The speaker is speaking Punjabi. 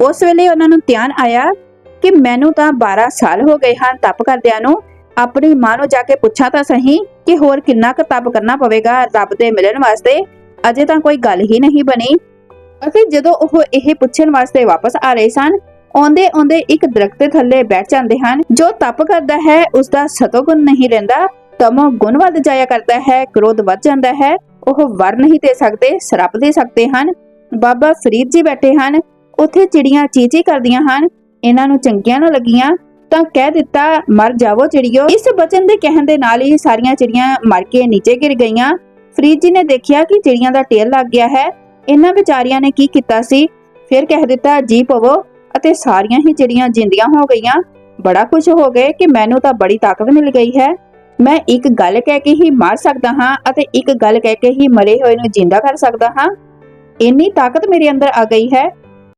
ਉਸ ਵੇਲੇ ਉਹਨਾਂ ਨੂੰ ਧਿਆਨ ਆਇਆ ਕਿ ਮੈਨੂੰ ਤਾਂ 12 ਸਾਲ ਹੋ ਗਏ ਹਨ ਤਪ ਕਰਦਿਆਂ ਨੂੰ। ਆਪਣੀ ਮਾਂ ਨੂੰ ਜਾ ਕੇ ਪੁੱਛਾਂ ਤਾਂ ਸਹੀ ਕਿ ਹੋਰ ਕਿੰਨਾ ਕੁ ਤਪ ਕਰਨਾ ਪਵੇਗਾ ਰੱਬ ਦੇ ਮਿਲਣ ਵਾਸਤੇ। ਅਜੇ ਤਾਂ ਕੋਈ ਗੱਲ ਹੀ ਨਹੀਂ ਬਣੀ। ਅਤੇ ਜਦੋਂ ਉਹ ਇਹ ਪੁੱਛਣ ਵਾਸਤੇ ਵਾਪਸ ਆ ਰਹੇ ਸਨ, ਆਉਂਦੇ ਆਉਂਦੇ ਇੱਕ ਦਰਖਤ ਥੱਲੇ ਬੈਠ ਜਾਂਦੇ ਹਨ। ਜੋ ਤਪ ਕਰਦਾ ਹੈ, ਉਸ ਦਾ ਸਤੋਗੁਣ ਨਹੀਂ ਰਹਿੰਦਾ ਤਮੋ ਗੁਣ ਵੱਧ ਜਾਇਆ ਕਰਦਾ ਹੈ, ਕ੍ਰੋਧ ਵੱਧ ਜਾਂਦਾ ਹੈ। ਉਹ ਵਰ ਨਹੀਂ ਦੇ ਸਕਦੇ, ਸ਼ਰਾਪ ਦੇ ਸਕਦੇ ਹਨ। ਬਾਬਾ ਫਰੀਦ ਜੀ ਬੈਠੇ ਹਨ। ਉੱਥੇ ਚਿੜੀਆਂ ਚੀਚੀ ਕਰਦੀਆਂ ਹਨ, ਇਹਨਾਂ ਨੂੰ ਚੰਗੀਆਂ ਨਾ ਲੱਗੀਆਂ, ਤਾਂ ਕਹਿ ਦਿੱਤਾ, ਮਰ ਜਾਵੋ ਚਿੜੀਓ। ਇਸ ਬਚਨ ਦੇ ਕਹਿਣ ਦੇ ਨਾਲ ਹੀ ਸਾਰੀਆਂ ਚਿੜੀਆਂ ਮਰ ਕੇ ਨੀਚੇ ਗਿਰ ਗਈਆਂ। ਫਰੀਦ ਜੀ ਨੇ ਦੇਖਿਆ ਕਿ ਚਿੜੀਆਂ ਦਾ ਢੇਰ ਲੱਗ ਗਿਆ ਹੈ। ਇਹਨਾਂ ਵਿਚਾਰੀਆਂ ਨੇ ਕੀ ਕੀਤਾ ਸੀ? ਫਿਰ ਕਹਿ ਦਿੱਤਾ, ਜੀ ਪਵੋ। ਅਤੇ ਸਾਰੀਆਂ ਹੀ ਚਿੜੀਆਂ ਜਿੰਦੀਆਂ ਹੋ ਗਈਆਂ। ਬੜਾ ਖੁਸ਼ ਹੋ ਗਏ ਕਿ ਮੈਨੂੰ ਤਾਂ ਬੜੀ ਤਾਕਤ ਮਿਲ ਗਈ ਹੈ। ਮੈਂ ਇੱਕ ਗੱਲ ਕਹਿ ਕੇ ਹੀ ਮਾਰ ਸਕਦਾ ਹਾਂ ਅਤੇ ਇੱਕ ਗੱਲ ਕਹਿ ਕੇ ਹੀ ਮਰੇ ਹੋਏ ਨੂੰ ਜਿੰਦਾ ਕਰ ਸਕਦਾ ਹਾਂ। ਇੰਨੀ ਤਾਕਤ ਮੇਰੇ ਅੰਦਰ ਆ ਗਈ ਹੈ